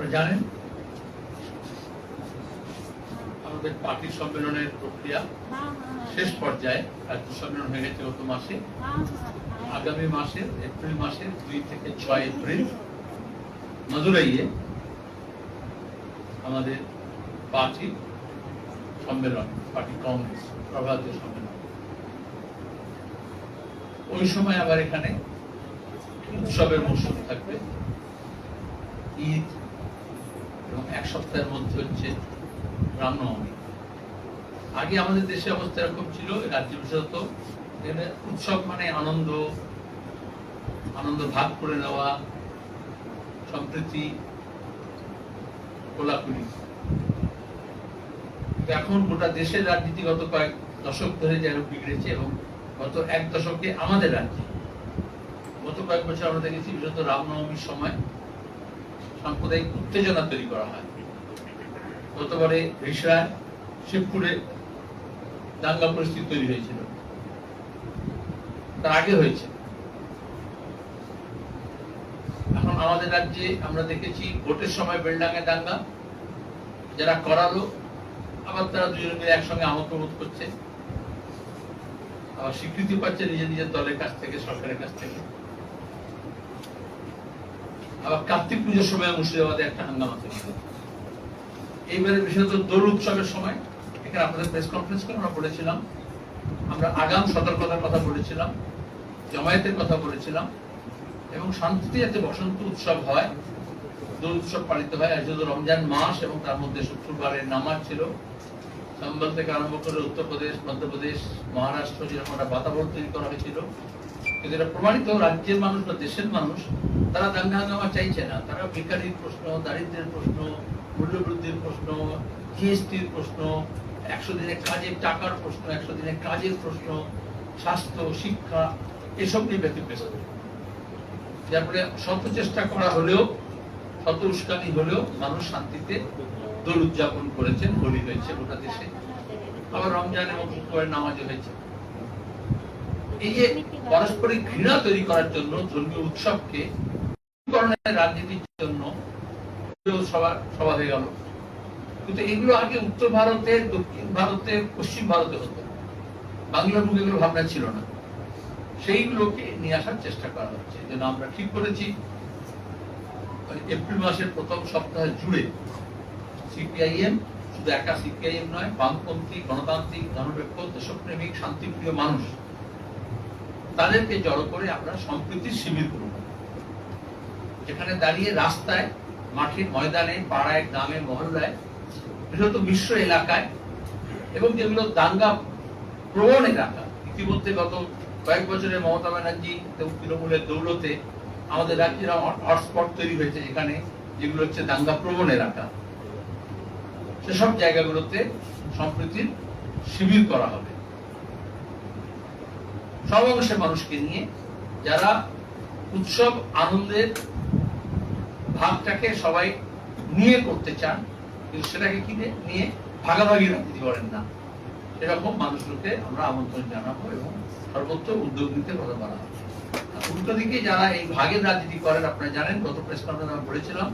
আপনারা জানেন? আমাদের পার্টি সম্মেলনের প্রক্রিয়া শেষ পর্যায়ে রাজ্য সম্মেলন হয়ে গেছে গত মাসে। আগামী মাসের এপ্রিল মাসের দুই থেকে ছয় এপ্রিল মদুরাইয়ে আমাদের পার্টি সম্মেলন পার্টি কংগ্রেস প্রভাতীয় সম্মেলন। ওই সময় আবার এখানে উৎসবের মৌসুম থাকবে। ঈদ এবং এক সপ্তাহের মধ্যে হচ্ছে রামনবমী। আগে আমাদের দেশে অবস্থা এরকম ছিল রাজ্য বিশেষত। উৎসব মানে আনন্দ আনন্দ ভাগ করে নেওয়া, সম্প্রীতি, কোলাকুলি। এখন গোটা দেশের রাজনীতি গত কয়েক দশক ধরে যেন বিগড়েছে এবং গত এক দশকে আমাদের রাজ্যে, গত কয়েক বছর আমরা দেখেছি বিশেষত রামনবমীর সময় সাম্প্রদায়িক উত্তেজনা তৈরি করা হয়। গতবারে রিসরায় শিবপুরে দাঙ্গা পরিস্থিতি তৈরি হয়েছিল। তার আগে হয়েছে। এখন আমাদের রাজ্যে আমরা দেখেছি ভোটের সময় বেলডাঙ্গে দাঙ্গা। যারা করালো আবার তারা দুজন মিলে একসঙ্গে আমোদ করছে। আবার স্বীকৃতি পাচ্ছে নিজের নিজের দলের কাছ থেকে, সরকারের কাছ থেকে। আবার কার্তিক পুজোর সময় মুর্শিদাবাদে একটা হাঙ্গামা তৈরি হয় এইবারে বিশেষত দোল উৎসবের সময়। এখানে আপনাদের প্রেস কনফারেন্স করে আমরা বলেছিলাম, আমরা আগাম সতর্কতার কথা বলেছিলাম, জমায়েতের কথা বলেছিলাম, এবং শান্তিতে যাতে বসন্ত উৎসব হয়, দোল উৎসব পালিত হয় আজ যেহেতু রমজান মাস এবং তার মধ্যে শুক্রবারের নামাজ ছিল সম্বল থেকে আরম্ভ করে উত্তরপ্রদেশ, মধ্যপ্রদেশ, মহারাষ্ট্র যেরকম একটা বাতাবরণ তৈরি করা হয়েছিল কিন্তু এটা প্রমাণিত, রাজ্যের মানুষ বা দেশের মানুষ, তারা দাঙ্গা হাঙ্গামা চাইছে না। তারা বেকারির প্রশ্ন, দারিদ্রের প্রশ্ন, মূল্যবৃদ্ধির প্রশ্ন, জিএসটির প্রশ্ন, একশো দিনের কাজের টাকার প্রশ্ন, একশো দিনের কাজের প্রশ্ন, স্বাস্থ্য, শিক্ষা, এসব নিয়ে ব্যতিব্যস্ত। যার ফলে শত চেষ্টা করা হলেও, শত উস্কানি হলেও মানুষ শান্তিতে দোল উদযাপন করেছেন, হোলি হয়েছে গোটা দেশে। আবার রমজান এবং শুক্রবারের নামাজও হয়েছে। এই যে পারস্পরিক ঘৃণা তৈরি করার জন্য, ধর্মীয় উৎসবকে রাজনীতির জন্য সভা হয়ে গেল। কিন্তু এগুলো আগে উত্তর ভারতে, দক্ষিণ ভারতে, পশ্চিম ভারতে হতো। বাংলার বুকে এগুলো ভাবনা ছিল না। সেইগুলোকে নিয়ে আসার চেষ্টা করা হচ্ছে। যেন আমরা ঠিক করেছি। এপ্রিল মাসের প্রথম সপ্তাহ জুড়ে সিপিআইএম, শুধু একা সিপিআইএম নয়, বামপন্থী, গণতান্ত্রিক ধর্মনিরপেক্ষ দেশপ্রেমিক, শান্তিপ্রিয় মানুষ তাদেরকে জড়ো করে আমরা সম্প্রীতির শিবির করব। যেখানে দাঁড়িয়ে রাস্তায় মাঠে ময়দানে, পাড়ায়, গ্রামে, মহল্লায়, বিশেষত মিশ্র এলাকায়, এবং যেগুলো দাঙ্গা প্রবণ এলাকা, ইতিমধ্যে গত কয়েক বছরে মমতা ব্যানার্জি এবং তৃণমূলের দৌলতে আমাদের রাজ্যের হটস্পট তৈরি হয়েছে যেখানে যেগুলো হচ্ছে দাঙ্গা প্রবণ এলাকা। সেসব জায়গাগুলোতে সম্প্রীতির শিবির করা হবে। সব অংশের মানুষকে নিয়ে যারা উৎসব আনন্দের ভাগটাকে সবাই নিয়ে করতে চান, কিন্তু সেটাকে কি নিয়ে? ভাগাভাগি রাজনীতি করেন না। এরকম মানুষগুলোকে আমরা আমন্ত্রণ জানাব এবং সর্বোচ্চ উদ্যোগ নিতে কথা বলা উল্টো দিকে যারা এই ভাগের রাজনীতি করেন, আপনারা জানেন, গত প্রেস কনফারেন্স আমরা বলেছিলাম,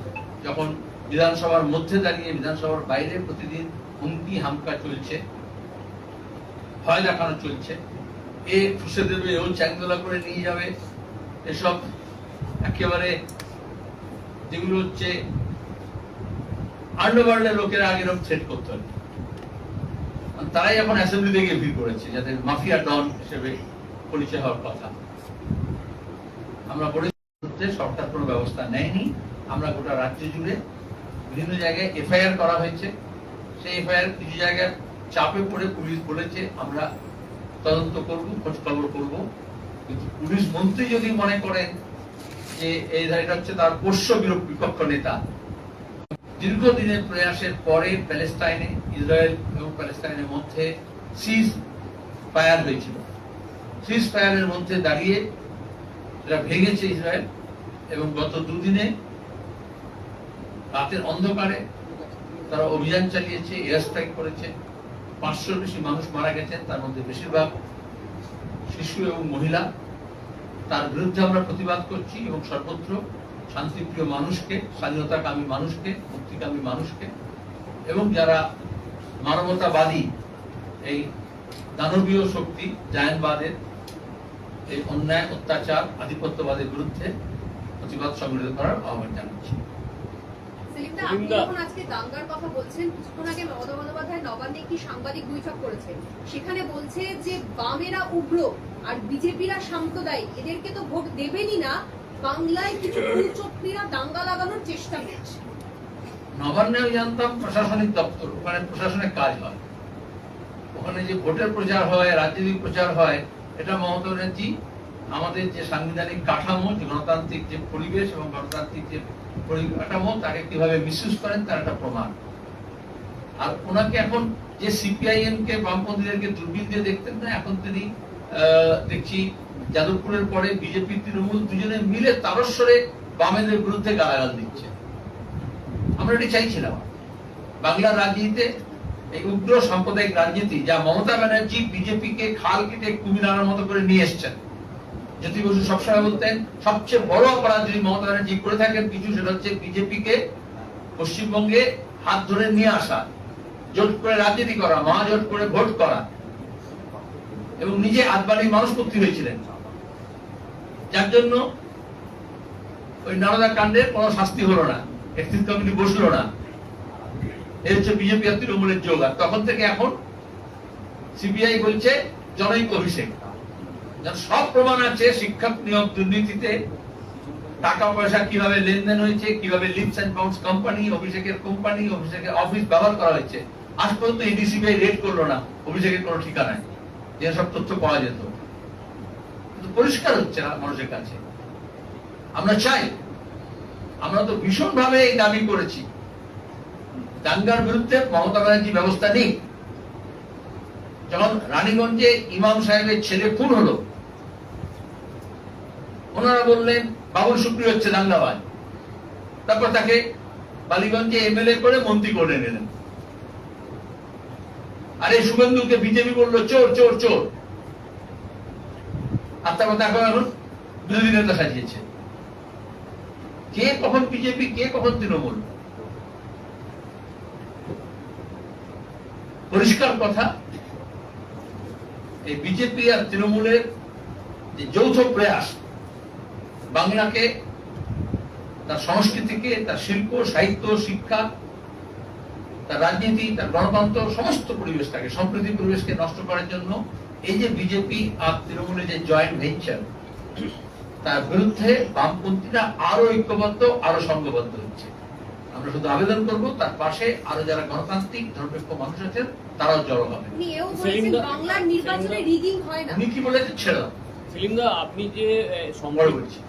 যখন বিধানসভার মধ্যে দাঁড়িয়ে, বিধানসভার বাইরে প্রতিদিন হুমকি হামকা চলছে, ভয় দেখানো চলছে এ ফুসে দেবে ও চ্যাংদোলা করে নিয়ে যাবে। এসব একেবারে যেগুলো হচ্ছে আন্ডারওয়ার্ল্ডের লোকেরা আগে এরকম থ্রেট করতে হবে তারাই এখন অ্যাসেম্বলিতে গিয়ে ভিড় করেছে যাদের মাফিয়া ডন হিসেবে পরিচয় হওয়ার কথা। আমরা বলেছি সরকার কোনো ব্যবস্থা নেয়নি। আমরা গোটা রাজ্য জুড়ে বিভিন্ন জায়গায় এফআইআর করা হয়েছে। সেই এফআইআর কিছু জায়গায় চাপে পড়ে পুলিশ বলেছে, আমরা তদন্ত করব খোঁজ খবর করব। কিন্তু পুলিশ মন্ত্রী যদি মনে করেন যে এই এটা হচ্ছে তার পোষ্য বিপক্ষ নেতা, দীর্ঘদিনের প্রয়াসের পরে প্যালেস্টাইনে ইসরায়েল এবং প্যালেস্টাইনের মধ্যে সিজ ফায়ার হয়েছিল। সিজ ফায়ারের মধ্যে দাঁড়িয়ে এটা ভেঙেছে ইসরায়েল এবং গত দুদিনে রাতের অন্ধকারে তারা অভিযান চালিয়েছে এয়ার স্ট্রাইক করেছে। পাঁচশোর বেশি মানুষ মারা গেছেন, তার মধ্যে বেশিরভাগ শিশু এবং মহিলা। তার বিরুদ্ধে আমরা প্রতিবাদ করছি এবং সর্বত্র শান্তিপ্রিয় মানুষকে, স্বাধীনতাকামী মানুষকে, মুক্তিকামী মানুষকে এবং যারা মানবতাবাদী, এই দানবীয় শক্তি জায়নবাদের এই অন্যায়, অত্যাচার, আধিপত্যবাদের বিরুদ্ধে প্রতিবাদ সংগঠিত করার আহ্বান জানাচ্ছি। সেলিমদা সেলিমদা। আপনি যখন আজকে দাঙ্গার কথা বলছেন কিছুক্ষণ আগে মমতা বন্দ্যোপাধ্যায় নবান্নে একটি সাংবাদিক বৈঠক করেছেন। সেখানে বলছে যে বামেরা উগ্র আর বিজেপিরা সাম্প্রদায়িক। এদেরকে তো ভোট দেবেনই না। বাংলায় কিছু কুচক্রীরা দাঙ্গা লাগানোর চেষ্টা করছে। জানতাম প্রশাসনিক দপ্তর ওখানে প্রশাসনিক কাজ হয়। ওখানে যে ভোটের প্রচার হয় রাজনৈতিক প্রচার হয় এটা মমতা ব্যানার্জি আমাদের যে সাংবিধানিক কাঠামো যে গণতান্ত্রিক যে পরিবেশ এবং গণতান্ত্রিক যে পরিকাঠামো তাকে কীভাবে মিসইউজ করেন তার একটা প্রমাণ। আর ওনাকে এখন যে সিপিআইএম কে বামপন্থীদেরকে দিয়ে দেখতেন না, এখন তিনি দেখছি যাদবপুরের পরে বিজেপি তৃণমূল দুজনে মিলে তারস্বরে বামেদের বিরুদ্ধে গালাগাল দিচ্ছে। আমরা এটি চাইছিলাম। বাংলার রাজনীতিতে এই উগ্র সাম্প্রদায়িক রাজনীতি যা মমতা ব্যানার্জি বিজেপিকে খাল কেটে কুমিরানোর মতো করে নিয়ে এসছেন জ্যোতি বসু সবসময় বলতেন, সবচেয়ে বড় অপরাধ যদি মমতা ব্যানার্জি করে থাকেন কিছু সেটা হচ্ছে বিজেপিকে পশ্চিমবঙ্গে হাত ধরে নিয়ে আসা, জোট করে রাজনীতি করা, মহাজোট করে ভোট করা। এবং নিজে আদবানি মানুষ করতে হয়েছিলেন। যার জন্য ওই নারদা কাণ্ডের কোনো শাস্তি হলো না এক্সিস কমিটি বসল না। এ হচ্ছে বিজেপি আর তৃণমূলের যোগ। আর তখন থেকে এখন সিবিআই বলছে, জনৈক অভিষেক। যার সব প্রমাণ আছে শিক্ষক নিয়োগ দুর্নীতিতে টাকা পয়সা কীভাবে লেনদেন হয়েছে, কীভাবে লিপস অ্যান্ড বাউন্স কোম্পানি অভিষেকের কোম্পানি অভিষেকের অফিস ব্যবহার করা হয়েছে। আজ পর্যন্ত ইডি সিবিআই রেড করল না, অভিষেকের কোনো ঠিকানায় যে সব তথ্য পাওয়া যেত। কিন্তু পরিষ্কার হচ্ছে না মানুষের কাছে। আমরা চাই, আমরা তো ভীষণ ভাবে এই দাবি করেছি। দাঙ্গার বিরুদ্ধে মমতা ব্যানার্জি ব্যবস্থা নেই। যখন রানীগঞ্জে ইমাম সাহেবের ছেলে খুন হলো, ওনারা বললেন বাবুল শুক্রি হচ্ছে দাঙ্গাবাজ। তারপর তাকে বালিগঞ্জে এমএলএ করে মন্ত্রী করে নিলেন আর এই শুভেন্দুকে বিজেপি বলল, চোর চোর চোর। আর তারপর তাকে এখন বিরোধী নেতা সাজিয়েছে। কে কখন বিজেপি, কে কখন তৃণমূল? পরিষ্কার কথা এই বিজেপি আর তৃণমূলের যে যৌথ প্রয়াস, বাংলাকে তার সংস্কৃতিকে, তার শিল্প, সাহিত্য, শিক্ষা, তার রাজনীতি, তার গণতন্ত্র, সমস্ত পরিবেশটাকে, সম্প্রীতি পরিবেশকে নষ্ট করার জন্য এই যে বিজেপি আর তৃণমূলের যে জয়েন্ট ভেঞ্চার তার বিরুদ্ধে বামপন্থীরা আরও ঐক্যবদ্ধ, আরও সংঘবদ্ধ হচ্ছে। আমরা শুধু আবেদন করব, তার পাশে আরও যারা গণতান্ত্রিক, ধর্মনিরপেক্ষ মানুষ আছেন তারাও জড়ো হবে। উনি হয় কি বলেছে ছেড়ে দাও। সেলিমদা আপনি যে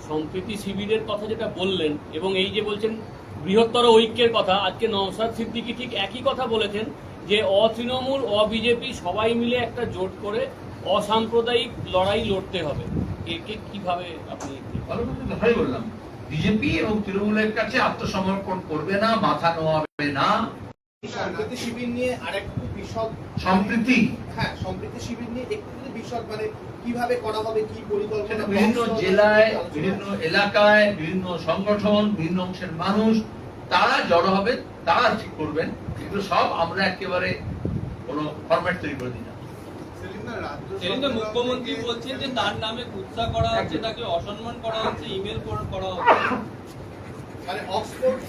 সম্প্রীতি- শিবিরের কথা যেটা বললেন এবং এই যে বলছেন বৃহত্তর ঐক্যের কথা আজকে নওশাদ সিদ্দিকি ঠিক একই কথা বলেছেন যে অতৃণমূল অবিজেপি সবাই মিলে একটা জোট করে অসাম্প্রদায়িক লড়াই লড়তে হবে। একে কীভাবে আপনি ভালোই বললাম। বিজেপি এবং তৃণমূলের কাছে আত্মসমর্পণ করবে না মাথা নোয়াবে না। সম্প্রীতি শিবির নিয়ে আরেকটু বিশদ সম্প্রীতি? হ্যাঁ সম্প্রীতি শিবির নিয়ে একটু যদি বিশদ মানে কীভাবে করা হবে কি পরিকল্পনা বিভিন্ন জেলায় বিভিন্ন এলাকায় বিভিন্ন সংগঠন বিভিন্ন অংশের মানুষ তারা জড়ো হবে তারা ঠিক করবেন। কিন্তু সব আমরা একেবারে কোনো ফরম্যাট তৈরি করে দিই না। সেদিন তো মুখ্যমন্ত্রী বলছেন যে তার নামে কুৎসা করা হচ্ছে তাকে অসম্মান করা হচ্ছে ইমেল করা হচ্ছে। মানে অক্সফোর্ড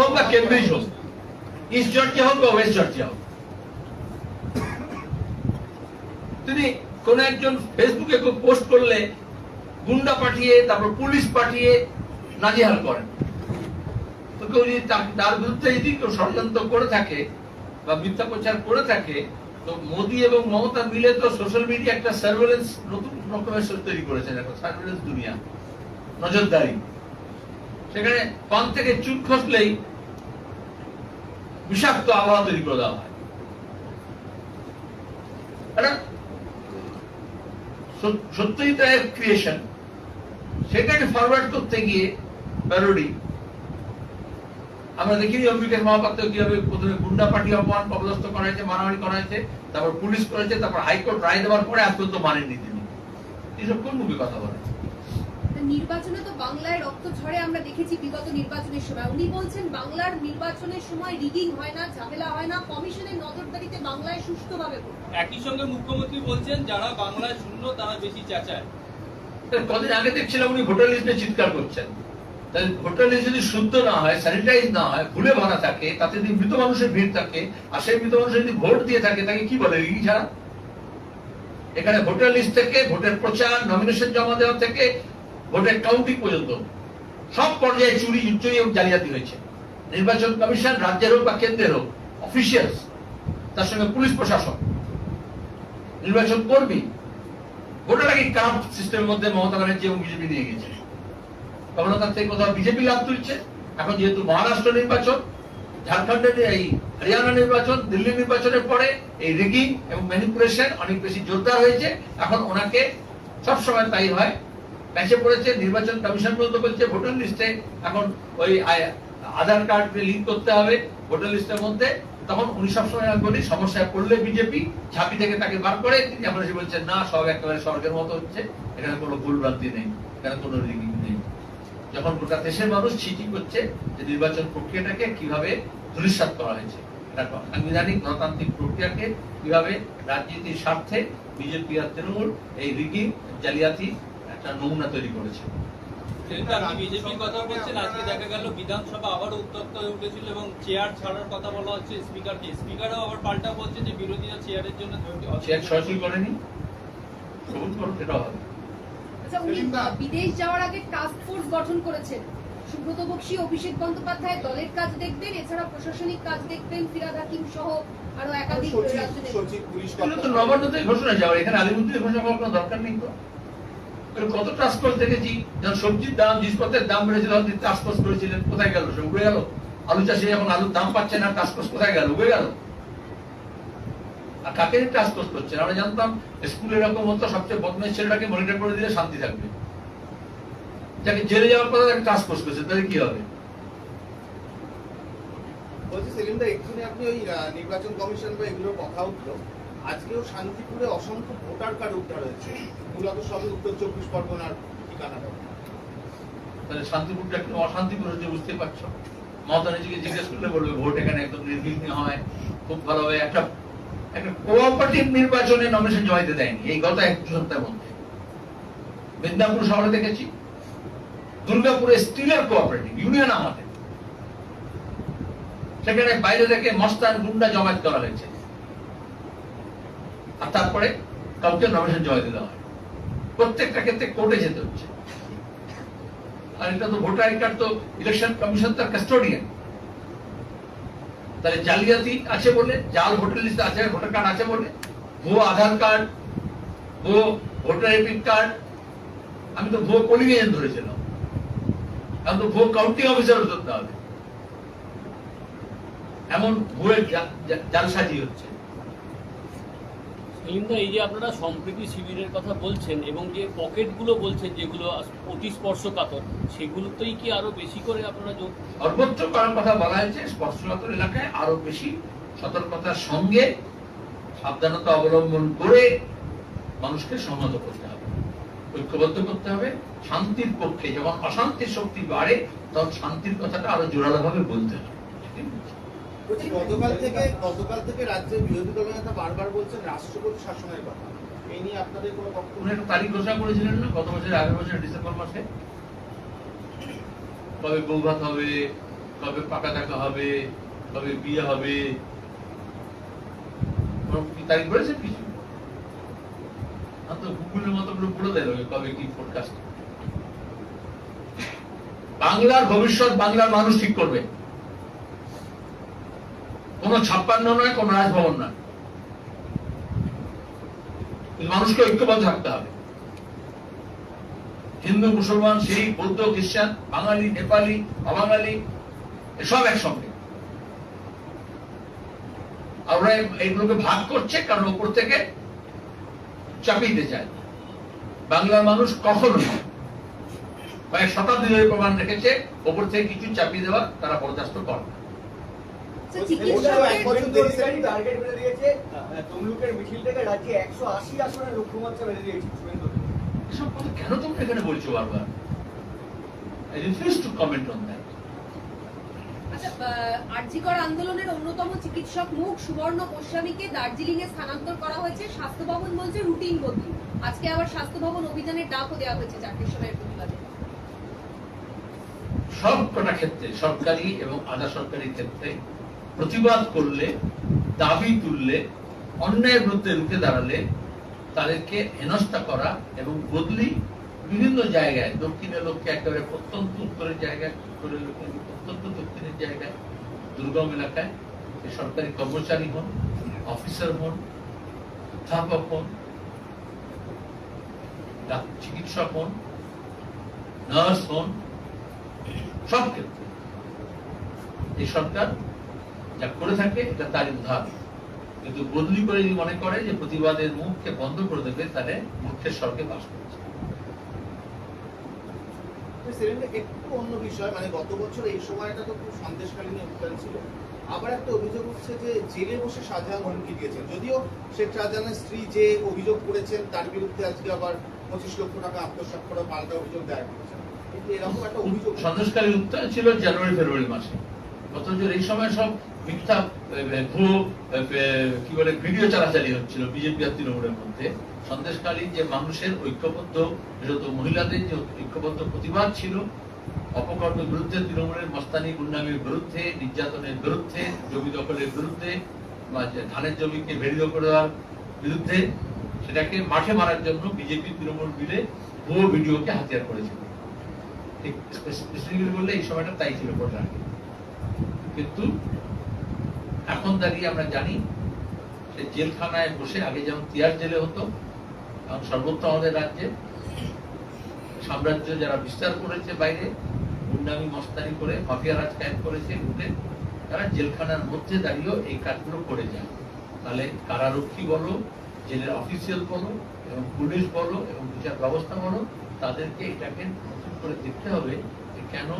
হোক বা কেমব্রিজ হোক, ইস্ট জর্জিয়া হোক বা ওয়েস্ট জর্জিয়া হোক। তিনি কোন একজন ফেসবুকে পোস্ট করলে গুন্ডা পাঠিয়ে, তারপর পুলিশ পাঠিয়ে নাজেহাল করেন। তো কেউ যদি তার বিরুদ্ধে যদি কেউ ষড়যন্ত্র করে থাকে বা মিথ্যা প্রচার করে থাকে, তো মোদি এবং মমতা মিলে তো সোশ্যাল মিডিয়া একটা সার্ভেলেন্স নতুন রকমের তৈরি করেছেন এখন সার্ভেলেন্স দুনিয়া। নজরদারি। সেখানে পান থেকে চুপ খসলেই বিষাক্ত আবহাওয়া তৈরি করে দেওয়া হয়। সত্যই তার ক্রিয়েশন সেটাকে ফরওয়ার্ড করতে গিয়ে প্যারোডি আমরা দেখিনি অম্বিকেশ মহাপাত্র কীভাবে প্রথমে গুন্ডা পার্টি অপমান অপদস্থ করা হয়েছে মারামারি করা হয়েছে তারপর পুলিশ করেছে, তারপর হাইকোর্ট রায় দেওয়ার পরে পর্যন্ত মানেননি তিনি। এসব কোন মুখে কথা বলে? নির্বাচনে তো বাংলায় রক্ত ঝরে আমরা দেখেছি বিগত নির্বাচনের সময়। উনি বলছেন বাংলার নির্বাচনের সময় রিগিং হয় না ঝামেলা হয় না কমিশনের নজরদারিতে বাংলায় সুষ্ঠুভাবে একই সঙ্গে মুখ্যমন্ত্রী বলছেন যারা বাংলায় শূন্য তারা বেশি চেঁচায়। কদিন আগে দেখছিলাম উনি ভোটার লিস্টে চিৎকার করছেন। তাহলে ভোটার লিস্ট যদি শুদ্ধ না হয় স্যানিটাইজ না হয় ভুলে ভরা থাকে তাতে যদি মৃত মানুষের ভিড় থাকে আর সেই মৃত মানুষ যদি ভোট দিয়ে থাকে তাকে কি বলে রিগিং ছাড়া? এখানে ভোটার লিস্ট থেকে ভোটের প্রচার নমিনেশন জমা দেওয়া থেকে ভোটের কাউন্টিং পর্যন্ত সব পর্যায়ে চুরি চুরি এবং জালিয়াতি হয়েছে। নির্বাচন কমিশন রাজ্যের হোক বা কেন্দ্রের হোক অফিসিয়ালস তার সঙ্গে পুলিশ প্রশাসন, নির্বাচন কর্মী গোটাটাকে কারাপ্ট সিস্টেমের মধ্যে মমতা ব্যানার্জি এবং বিজেপি নিয়ে গেছে? কখনো তার থেকে কোথাও বিজেপি লাভ তুলছে? এখন যেহেতু মহারাষ্ট্র নির্বাচন, ঝাড়খণ্ডের এই হরিয়ানা নির্বাচন, দিল্লি নির্বাচনের পরে এই রিগিং এবং ম্যানিপুলেশন অনেক বেশি জোরদার হয়েছে। এখন ওনাকে সবসময় তাই হয় প্যাচে পড়েছে, নির্বাচন কমিশন পর্যন্ত বলছে ভোটার লিস্টে এখন ওই আধার কার্ড লিঙ্ক করতে হবে ভোটার লিস্টের মধ্যে। তখন উনি সবসময় বলি, সমস্যায় পড়লে বিজেপি ঝাঁপি থেকে তাকে বার করে, তিনি এখন এসে বলছেন, না, সব একেবারে স্বর্গের মতো হচ্ছে, এখানে কোনো ভুলভ্রান্তি নেই, এখানে কোনো রিগিং নেই। যখন গোটা দেশের মানুষ ছিটি করছে যে নির্বাচন প্রক্রিয়াটাকে কীভাবে ধূলিসাৎ করা হয়েছে সাংবিধানিক, গণতান্ত্রিক প্রক্রিয়াকে কীভাবে রাজনীতির স্বার্থে বিজেপি আর তৃণমূল এই রিগিং, জালিয়াতি একটা নমুনা তৈরি করেছে। সেটা বিজেপির কথা বলছেন আজকে দেখা গেল বিধানসভা আবারও উত্তপ্ত হয়ে উঠেছিল এবং চেয়ার ছাড়ার কথা বলা হচ্ছে স্পিকারকে স্পিকারও আবার পাল্টা বলছে যে বিরোধীরা চেয়ারের জন্য এক সরাসরি করেনি? সবুজ করুন সেটাও হবে। আচ্ছা বিদেশ যাওয়ার আগে টাস্ক ফোর্স গঠন করেছেন। সুব্রত বক্সী অভিষেক বন্দ্যোপাধ্যায় দলের কাজ দেখবেন এছাড়া প্রশাসনিক কাজ দেখবেন ফিরাদ হাকিম সহ আরও একাধিক সচিব পুলিশ এগুলো তো কর্তা- নবান্নতেই ঘোষণা যাওয়ার। এখানে আলিমুদ্দিনে ঘোষণা করার কোনো দরকার নেই তো? কত দেখেছি? যখন সবজির দাম, জিনিসপত্রের দাম বেড়েছিল করেছিলেন, কোথায় গেল? সে উড়ে গেল। আলু চাষে এখন আলুর দাম পাচ্ছে না কোথায় গেল? উড়ে গেল। আর কাকে করছেন? আমরা জানতাম এরকম হতো, সবচেয়ে বদমাইশ ছেলেটাকে মনিটর করে দিলে শান্তি থাকবে। যাকে জেলে যাওয়ার কথা তাকে টাস্ক করছে, তাহলে কি হবে? বলছি সেলিমদা এক্ষুনি আপনি ওই নির্বাচন কমিশন বা এগুলোর কথা উঠল। আজকেও শান্তিপুরে অসংখ্য ভোটার কার্ড উদ্ধার হয়েছে। মূলত সবই উত্তর চব্বিশ পরগনার ঠিকানাটা তাহলে শান্তিপুরটা একটু অশান্তিপুর হচ্ছে বুঝতে পারছ। মমতা নিজেকে জিজ্ঞেস করলে বলবে, ভোট এখানে একদম হয়। খুব একটা একটা কোঅপারেটিভ নির্বাচনে নমিনেশন জমা দিতে দেয়নি। এই গত এক সপ্তাহের মধ্যে। মেদিনীপুর শহরে দেখেছি। দুর্গাপুরে স্টিলের কোঅপারেটিভ ইউনিয়ন আমাদের। সেখানে বাইরে থেকে মস্তান গুন্ডা জমায়েত করা হয়েছে। আর তারপরে কাউকে নমিনেশন জমা দিতে হয়। প্রত্যেকটা ক্ষেত্রে কোর্টে যেতে হচ্ছে। আর এটা তো ভোটার কার্ড তো ইলেকশন কমিশন তার কাস্টোডিয়ান তাহলে জালিয়াতি আছে বলে জাল ভোটার লিস্ট আছে ভোটার কার্ড আছে বলে, ভুয়ো আধার কার্ড ভুয়ো ভোটার এপিক কার্ড আমি তো ভুয়ো পোলিং এজেন্ট ধরেছিলাম। এখন তো ভুয়ো কাউন্টিং অফিসারও ধরতে হবে। এমন ভুয়ের জা- জা- জালসাজি হচ্ছে। সেলিমদা এই যে আপনারা সম্প্রীতি শিবিরের কথা বলছেন এবং যে পকেটগুলো বলছেন, যেগুলো অতি স্পর্শকাতর সেগুলোতেই কি আরও বেশি করে আপনারা সর্বোচ্চ কারণ কথা বলা হয়েছে, স্পর্শকাতর এলাকায় আরও বেশি সতর্কতার সঙ্গে সাবধানতা অবলম্বন করে মানুষকে সংহত করতে হবে, ঐক্যবদ্ধ করতে হবে, শান্তির পক্ষে, যখন অশান্তির শক্তি বাড়ে, তখন শান্তির কথাটা আরও জোরালো ভাবে বলতে হবে। গতকাল থেকে গতকাল থেকে রাজ্যের বিরোধী দলের নেতা বারবার বলছেন রাষ্ট্রপতি শাসনের কথা। কোনো তারিখ করেছিলেন না, গত বছর ডিসেম্বর মাসে? কবে হবে, কবে পাকা টাকা হবে, কবে বিয়ে হবে? কি বলেছে কিছু? মতো দেয় কবে কি বাংলার ভবিষ্যৎ বাংলার মানুষ ঠিক করবে। কোন ছাপ্পান্ন নয়, কোন রাজভবন নয়। মানুষকে ঐক্যবদ্ধ থাকতে হবে। হিন্দু, মুসলমান, শিখ, বৌদ্ধ, খ্রিস্টান, বাঙালি, নেপালি, অবাঙালি, সব একসঙ্গে। আর ওরা এইগুলোকে ভাগ করছে কারণ ওপর থেকে চাপিয়ে দিতে চায়। বাংলার মানুষ কখনো। কয়েক শতাব্দী ধরে প্রমাণ রেখেছে, ওপর থেকে কিছু চাপিয়ে দেওয়া তারা বরদাস্ত করে তমলুকের মিছিল থেকে রাজ্যে একশো আশি আসনের লক্ষ্যমাত্রা বেঁধে দিয়েছে এসব কথা কেন তোমরা এখানে বলছো বারবার? I refuse to comment on that আচ্ছা আন্দোলনের অন্যতম চিকিৎসক মুখ সুবর্ণ গোস্বামীকে দার্জিলিং এ স্থানান্তর করা হয়েছে। স্বাস্থ্য ভবন বলছে রুটিন বদলি। আজকে আবার স্বাস্থ্য ভবন অভিযানের ডাকও দেওয়া হয়েছে চারটের সময়ের প্রতিবাদে। সব কটা ক্ষেত্রে সরকারি এবং আধা সরকারি ক্ষেত্রে প্রতিবাদ করলে, দাবি তুললে, অন্যায়ের বিরুদ্ধে রুখে দাঁড়ালে তাদেরকে হেনস্থা করা এবং বদলি বিভিন্ন জায়গায়, দক্ষিণের লোককে একেবারে প্রত্যন্ত উত্তরের জায়গায়, উত্তরের লোককে প্রত্যন্ত দক্ষিণের জায়গায়, দুর্গম এলাকায় সরকারি কর্মচারী হন, অফিসার হন, অধ্যাপক হন চিকিৎসক হন, নার্স হন, সব ক্ষেত্রে। এই সরকার যা করে থাকে এটা তার উদ্ধার। কিন্তু বদলি করে যদি মনে করে যে প্রতিবাদের মুখকে বন্ধ করে দেবে তাহলে মুখের স্বর্গে বাস করছে। একটু অন্য বিষয় মানে গত বছর এই সময়টা তো খুব সন্দেশকালীন উত্তাল ছিল। আবার একটা অভিযোগ উঠছে যে জেলে বসে শাহজাহান হুমকি দিয়েছেন। যদিও শেখ শাহজাহানের স্ত্রী যে অভিযোগ করেছেন তার বিরুদ্ধে আজকে আবার পঁচিশ লক্ষ টাকা আত্মসাৎ করা পাল্টা অভিযোগ দায়ের করেছেন। কিন্তু এরকম একটা অভিযোগ সন্দেশকারী উত্তর ছিল জানুয়ারি ফেব্রুয়ারি মাসে। অথচ এই সময় সব ভুয়ো কি বলে, ভিডিও চালাচালি হচ্ছিল বিজেপি আর তৃণমূলের মধ্যে। যে মানুষের ঐক্যবদ্ধ, বিশেষত মহিলাদের যে ঐক্যবদ্ধ প্রতিবাদ ছিল, অপকর্মের বিরুদ্ধে, তৃণমূলের মস্তানি, গুন্ডামির বিরুদ্ধে, নির্যাতনের বিরুদ্ধে, জমি দখলের বিরুদ্ধে, বা ধানের জমিকে করে দেওয়ার বিরুদ্ধে, সেটাকে মাঠে মারার জন্য বিজেপি, তৃণমূল মিলে ভুয়ো ভিডিওকে হাতিয়ার করেছিল। ঠিক বললে এই সময়টা তাই ছিল কিন্তু এখন দাঁড়িয়ে আমরা জানি সে জেলখানায় বসে আগে যেমন তিয়ার জেলে হতো এবং সর্বত্র আমাদের রাজ্যে। সাম্রাজ্য যারা বিস্তার করেছে বাইরে, গুন্ডামি, মস্তানি করে, মাফিয়া রাজ কায়েম করেছে উঠে তারা জেলখানার মধ্যে দাঁড়িয়েও এই কাজগুলো করে যায়। তাহলে কারারক্ষী বলো, জেলের অফিসিয়াল বলো, এবং পুলিশ বলো, এবং বিচার ব্যবস্থা বলো, তাদেরকে এটাকে নতুন করে দেখতে হবে কেন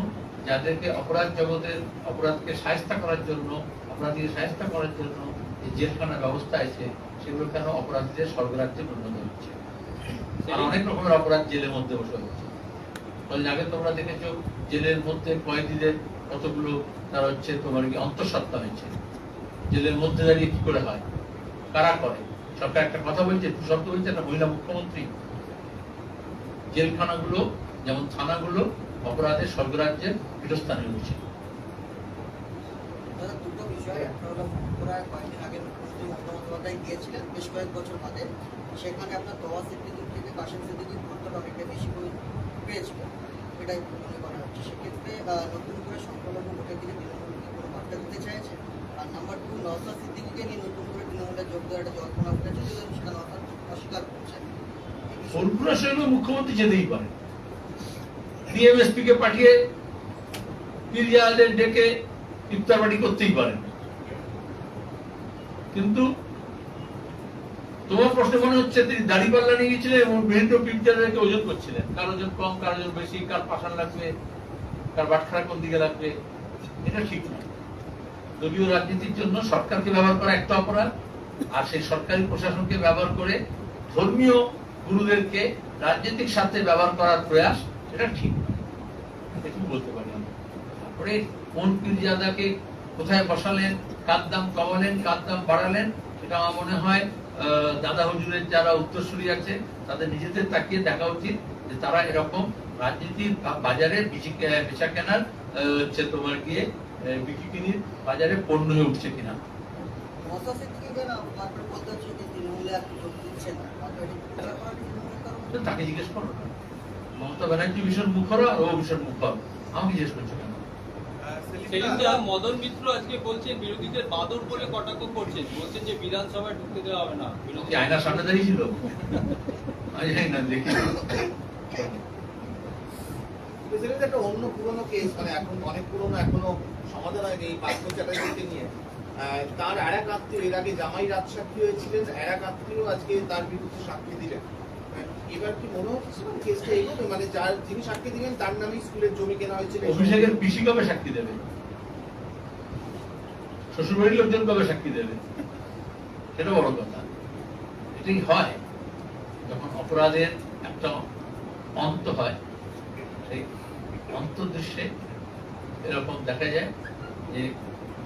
যাদেরকে অপরাধ জগতের অপরাধকে সাহায্য করার জন্য অপরাধীকে সাহায্য করার জন্য যে জেলখানা ব্যবস্থা আছে সেগুলো কেন অপরাধীদের স্বর্গরাজ্যে পরিণত হচ্ছে? অনেক রকমের অপরাধ জেলের মধ্যে বসে হচ্ছে। আগে তোমরা দেখেছ জেলের মধ্যে কয়েদিদের কতগুলো তার হচ্ছে তোমার কি অন্তঃসত্ত্বা হয়েছে? জেলের মধ্যে দাঁড়িয়ে কি করে হয়? কারা করে? সরকার একটা কথা বলছে শব্দ বলছে একটা মহিলা মুখ্যমন্ত্রী। জেলখানাগুলো যেমন থানাগুলো অপরাধের স্বর্গরাজ্যের পীঠস্থানে রয়েছে। মুখ্যমন্ত্রী বেশ কয়েক বছর বাদে। সেখানে আপনার থেকে বেশি এটাই নতুন করে দিতে চাইছে? আর নাম্বার টু নিয়ে নতুন করে একটা সেটা মুখ্যমন্ত্রী যেতেই পারে। ডিএমএসপি কে পাঠিয়ে ডেকে ইফতার পার্টি করতেই পারেন কিন্তু তোমার প্রশ্নে মনে হচ্ছে তিনি দাড়ি পাল্লা নিয়ে গেছিলেন এবং বিভিন্ন পীরজাহাদেরকে ওজন করছিলেন। কার ওজন কম কার ওজন বেশি, কার পাশান লাগবে, কার বাটখারা কোন দিকে লাগবে, এটা ঠিক না দলীয় রাজনীতির জন্য সরকারকে ব্যবহার করা একটা অপরাধ, আর সেই সরকারি প্রশাসনকে ব্যবহার করে ধর্মীয় গুরুদেরকে রাজনৈতিক স্বার্থে ব্যবহার করার প্রয়াস, এটা ঠিক নয়। এটা কি বলতে পারি আমরা? তারপরে কোন পীরজাদাকে কোথায় বসালেন? কার দাম কমালেন, কার দাম বাড়ালেন, সেটা আমার মনে হয় দাদা হুজুরের যারা উত্তরসূরি আছে, তাদের নিজেদের তাকিয়ে দেখা উচিত যে তারা এরকম রাজনীতির বাজারে বেচা কেনার হচ্ছে তোমার গিয়ে বাজারে পণ্য হয়ে উঠছে কিনা। তাকে জিজ্ঞেস করো। মমতা ব্যানার্জি ভীষণ মুখর আর ও ভীষণ মুখর। আমাকে জিজ্ঞেস করছ সেদিনকে মদন মিত্র আজকে বলছেন বিরোধীদের বাদর বলে কটাক্ষ করছেন। বলছেন যে বিধানসভায় ঢুকতে দেওয়া হবে না। বিরোধী আয়নার সামনে দাঁড়িয়ে ছিল? আমি জানি না দেখি প্রেসিডেন্ট একটা অন্য পুরনো কেস মানে এখন অনেক পুরনো এখনও সমাধান হয়নি এই পার্থ চ্যাটার্জিকে নিয়ে। আহ, তার আর এক আত্মীয় এর আগে জামাই রাজ সাক্ষী হয়েছিলেন আর এক আত্মীয় আজকে তার বিরুদ্ধে সাক্ষী দিলেন। এবার কি মনে হচ্ছে মানে কেসটা এগোবে? মানে যার যিনি সাক্ষী দিলেন তার নামেই স্কুলের জমি কেনা হয়েছিল অভিষেকের পিসি কবে সাক্ষী দেবে? শ্বশুরবাড়ির লোকজন কবে সাক্ষী দেবে? সেটা বড় কথা। এটাই হয়। যখন অপরাধের একটা অন্ত হয় সেই অন্তর্দৃশ্যে এরকম দেখা যায় যে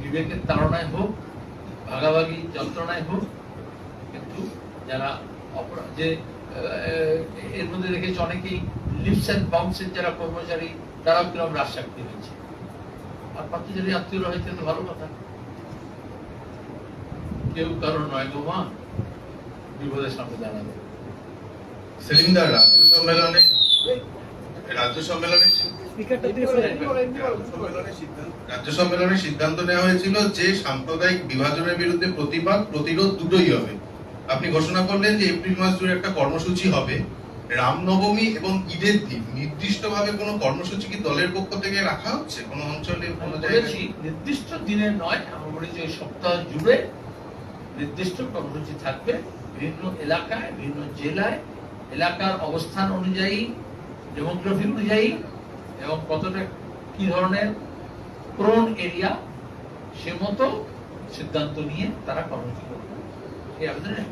বিবেকের তাড়নায় হোক ভাগাভাগি যন্ত্রণায় হোক কিন্তু যারা অপরাধ যে এর মধ্যে দেখেছি অনেকেই লিপস অ্যান্ড বাউন্সের যারা কর্মচারী তারাও কীরকম রাজশাক্তি হয়েছে আর পাত্রচারী আত্মীয়রা হয়েছে তো ভালো কথা। কেউ কারণ নয় গো মা বিপদের সামনে দাঁড়াবে। সেলিমদার রাজ্য সম্মেলনে রাজ্য সম্মেলনে সম্মেলনে রাজ্য সম্মেলনে সিদ্ধান্ত নেওয়া হয়েছিল যে সাম্প্রদায়িক বিভাজনের বিরুদ্ধে প্রতিবাদ প্রতিরোধ দুটোই হবে। আপনি ঘোষণা করলেন যে এপ্রিল মাস জুড়ে একটা কর্মসূচি হবে। রামনবমী এবং ঈদের দিন নির্দিষ্টভাবে কোনো কর্মসূচি কি দলের পক্ষ থেকে রাখা হচ্ছে? কোনো অঞ্চলে কোনো জায়গায়? নির্দিষ্ট দিনে নয় আমরা বলেছি ওই সপ্তাহ জুড়ে নির্দিষ্ট কর্মসূচি থাকবে। বিভিন্ন এলাকায় বিভিন্ন জেলায় এলাকার অবস্থান অনুযায়ী ডেমোগ্রাফি অনুযায়ী এবং কতটা কি ধরনের প্রোন এরিয়া সে মতো সিদ্ধান্ত নিয়ে তারা কর্মসূচি করবে। এই আবেদনে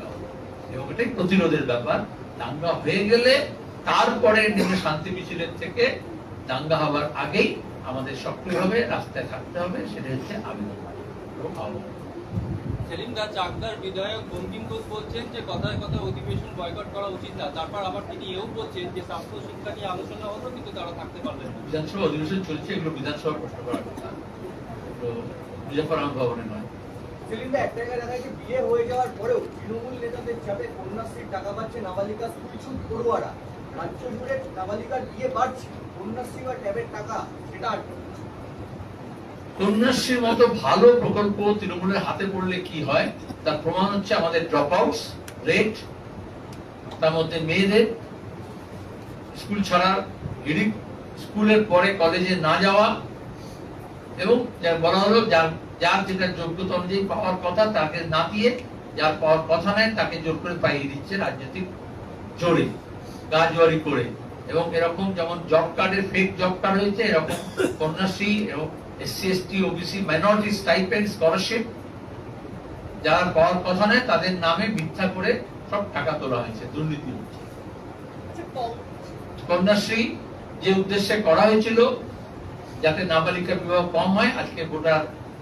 এবং এটাই প্রতিরোধের ব্যাপার। দাঙ্গা হয়ে গেলে তারপরে নেমে শান্তি মিছিলের থেকে দাঙ্গা হওয়ার আগেই আমাদের সক্রিয়ভাবে রাস্তায় থাকতে হবে সেটা হচ্ছে আবেদন। এবং আহ্বান। সেলিম দা চাকদার বিধায়ক বঙ্কিম ঘোষ বলছেন যে কথায় কথা অধিবেশন বয়কট করা উচিত না। তারপর আবার তিনি এও বলছেন যে স্বাস্থ্য শিক্ষা নিয়ে আলোচনা হলো কিন্তু তারা থাকতে পারলেন বিধানসভা অধিবেশন চলছে এগুলো বিধানসভা প্রশ্ন করার কথা। ভবনে নয়। সেলিমদা এক জায়গায় দেখা বিয়ে হয়ে যাওয়ার পরেও তৃণমূল নেতাদের চাপে কন্যাশ্রীর টাকা পাচ্ছে নাবালিকা স্কুল ছুট পড়ুয়ারা। রাজ্য জুড়ে নাবালিকার বিয়ে বাড়ছে, কন্যাশ্রী বা ট্যাবের টাকা সেটা কন্যাশ্রীর মতো ভালো প্রকল্প তৃণমূলের হাতে পড়লে কি হয়? তার প্রমাণ হচ্ছে আমাদের ড্রপ আউটস রেট তার মধ্যে মেয়েদের স্কুল ছাড়ার স্কুলের পরে কলেজে না যাওয়া, এবং বলা হলো যার যার যেটা যোগ্যতা অনুযায়ী পাওয়ার কথা তাকে না দিয়ে যার পাওয়ার কথা নেয় তাকে জোর করে পাইয়ে দিচ্ছে রাজনৈতিক জোরে গাজওয়ারি করে। এবং এরকম যেমন জব কার্ডের ফেক জব কার্ড হয়েছে এরকম কন্যাশ্রী এবং SC ST OBC minority stipend scholarship যারা পাওয়ার কথা নেয় তাদের নামে মিথ্যা করে সব টাকা তোলা হয়েছে দুর্নীতি হচ্ছে। আচ্ছা কন্যাশ্রী যে উদ্দেশ্যে করা হয়েছিল যাতে নাবালিকা বিবাহ কম হয় আজকে গোটা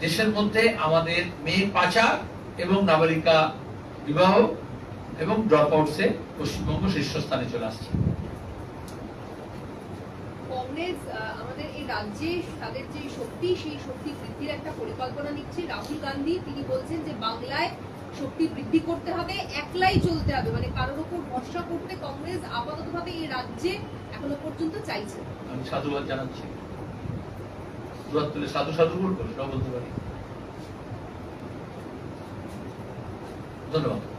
দেশের মধ্যে আমাদের মেয়ে পাচার এবং নাবালিকা বিবাহ এবং ড্রপ আউটসে পশ্চিমবঙ্গ শীর্ষস্থানে চলে আসছে। কংগ্রেস আমাদের এই রাজ্যে তাদের যে শক্তি সেই শক্তি বৃদ্ধির একটা পরিকল্পনা নিচ্ছে। রাহুল গান্ধী তিনি বলছেন যে বাংলায় শক্তি বৃদ্ধি করতে হবে একলাই চলতে হবে। মানে কারোর উপর ভরসা করতে কংগ্রেস আপাততভাবে এই রাজ্যে এখনও পর্যন্ত চাইছে। আমি সাধুবাদ জানাচ্ছি। দুয়ার তুলে সাধু সাধু বলব সেটাও বলতে পারি। ধন্যবাদ।